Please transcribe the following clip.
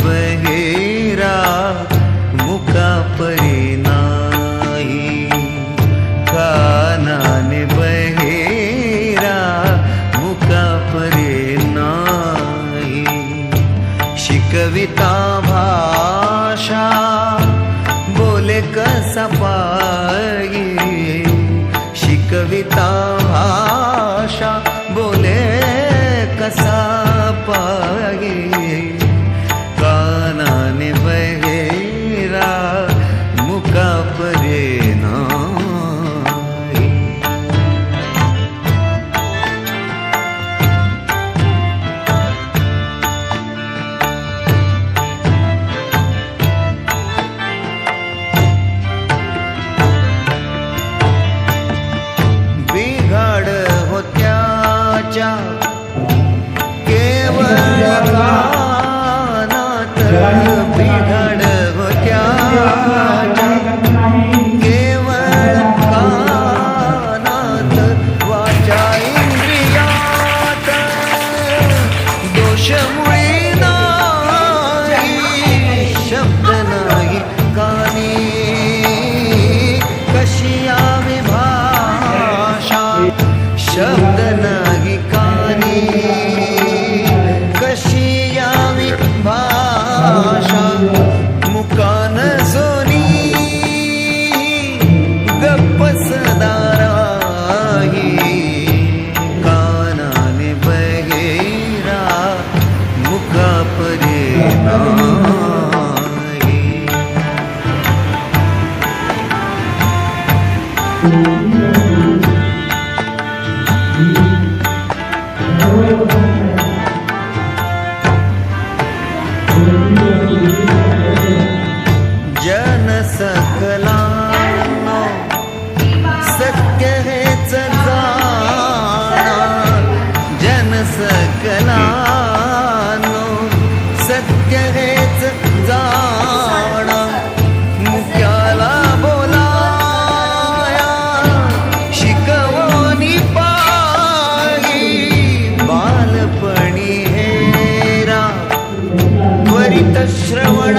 बहेरा मुख प्रेना बहेरा मुख शिकविता भाषा बोले क शिकविता शब्द नाही कानी कशी यावी भाषा मुकान सोनी गप्प सदाराही कानाने बगेरा मुखापरे नाही. सकलानो सत्य हेच जाणा मुख्याला बोलाया शिकवणी पाही बालपणी हेरा त्वरित श्रवण